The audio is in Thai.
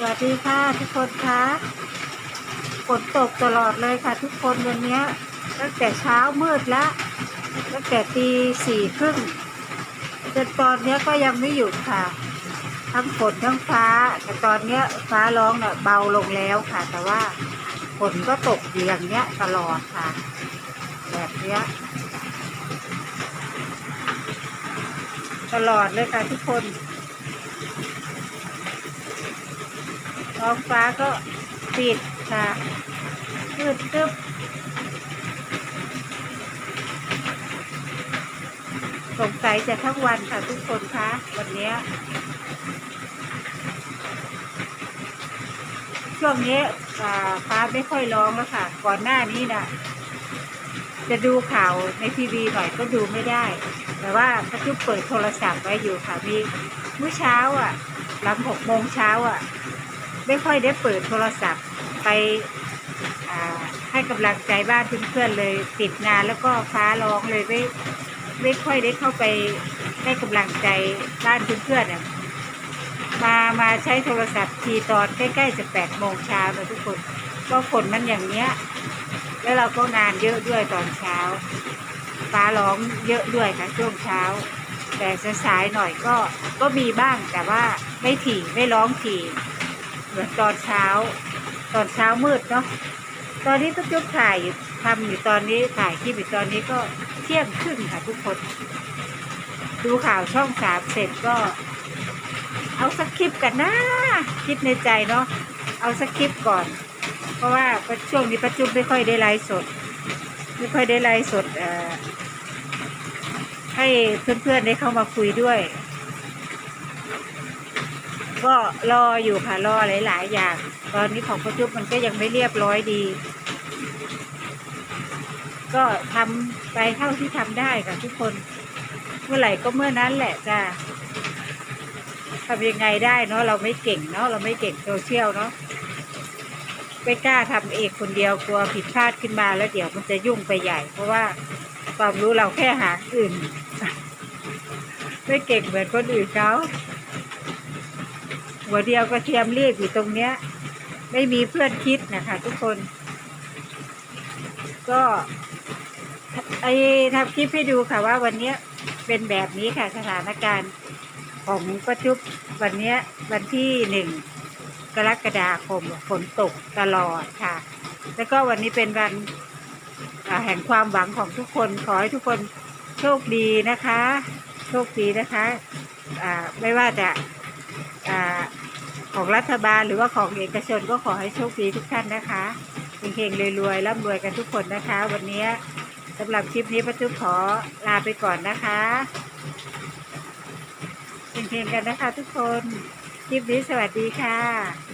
สวัสดีค่ะทุกคนคะฝนตกตลอดเลยค่ะ ทุกคนวันนี้ตั้งแต่เช้ามืดแล้วตั้งแต่ตีสี่ครึ่งจนตอนนี้ก็ยังไม่หยุดค่ะ ทั้งฝนทั้งฟ้า แต่ตอนนี้ฟ้าร้องเนี่ยเบาลงแล้วค่ะ แต่ว่าฝนก็ตกอยู่อย่างเนี้ยตลอดค่ะ แบบเนี้ยตลอดเลยค่ะทุกคน ท้องฟ้าก็ปิดค่ะมืดตึ๊บสงสัยจะทั้งวันค่ะทุกคนคะวันนี้ช่วงนี้ฟ้าไม่ค่อยร้องแล้วค่ะ ก่อนหน้านี้น่ะจะดูข่าวในทีวีหน่อยก็ดูไม่ได้ แต่ว่าพระจุบเปิดโทรศัพท์ไว้อยู่ค่ะมีเมื่อเช้าอะหลังหกโมงเช้าอะ ไม่ค่อยได้เปิดโทรศัพท์ไปให้กำลังใจบ้านเพื่อนๆเลยติดงานแล้วก็ฟ้าร้องเลยไม่ไม่ค่อยได้เข้าไปให้กำลังใจบ้านเพื่อนๆเนี่ยมามาใช้โทรศัพท์ทีตอนใกล้ๆจะแปดโมงเช้านะทุกคน ก็ฝนมันอย่างเนี้ย แล้วเราก็งานเยอะด้วยตอนเช้า ฟ้าร้องเยอะด้วยค่ะช่วงเช้า แต่สายๆหน่อยก็ก็มีบ้างแต่ว่าไม่ถี่ไม่ร้องถี่ เหมือนตอนเช้า ตอนเช้ามืดเนาะตอนนี้ก็จุ๊บถ่ายอยู่ทำอยู่ตอนนี้ถ่ายคลิปอยู่ตอนนี้ก็เที่ยงครึ่งค่ะทุกคน ดูข่าวช่องสามเสร็จก็ เอาสักคลิปกันนะคิดในใจเนาะเอาสักคลิปก่อน เพราะว่าช่วงนี้ประจุไม่ค่อยได้ไลฟ์สด ไม่ค่อยได้ไลฟ์สดเออให้เพื่อนๆได้เข้ามาคุยด้วย ก็รออยู่ค่ะรอหลาย ๆ อย่าง ตอนนี้ของประจุบมันก็ยังไม่เรียบร้อยดี ก็ทำไปเท่าที่ทำได้ค่ะทุกคน เมื่อไหร่ก็เมื่อนั้นแหละจ้าทำยังไงได้เนาะเราไม่เก่งเนาะเราไม่เก่งโซเชียลเนาะไม่กล้าทำเองคนเดียวกลัวผิดพลาดขึ้นมาแล้วเดี๋ยวมันจะยุ่งไปใหญ่ เพราะว่าความรู้เราแค่หาอื่น ไม่เก่งเหมือนคนอื่นเขา หัวเดียวก็เทียมเรียกอยู่ตรงเนี้ย ไม่มีเพื่อนคิดนะคะ ทุกคน ก็ไอทำคลิปให้ดูค่ะว่าวันนี้เป็นแบบนี้ค่ะสถานการณ์ของประจุบวันนี้วันที่หนึ่งกรกฎาคมฝนตกตลอดค่ะ แล้วก็วันนี้เป็นวันแห่งความหวังของทุกคนขอให้ทุกคนโชคดีนะคะ โชคดีนะคะ ไม่ว่าจะ ของรัฐบาลหรือว่าของเอกชนก็ขอให้โชคดีทุกท่านนะคะเฮงๆรวยๆร่ำรวยกันทุกคนนะคะ วันนี้สำหรับคลิปนี้ประจุขอลาไปก่อนนะคะเฮงๆกันนะคะทุกคน คลิปนี้สวัสดีค่ะ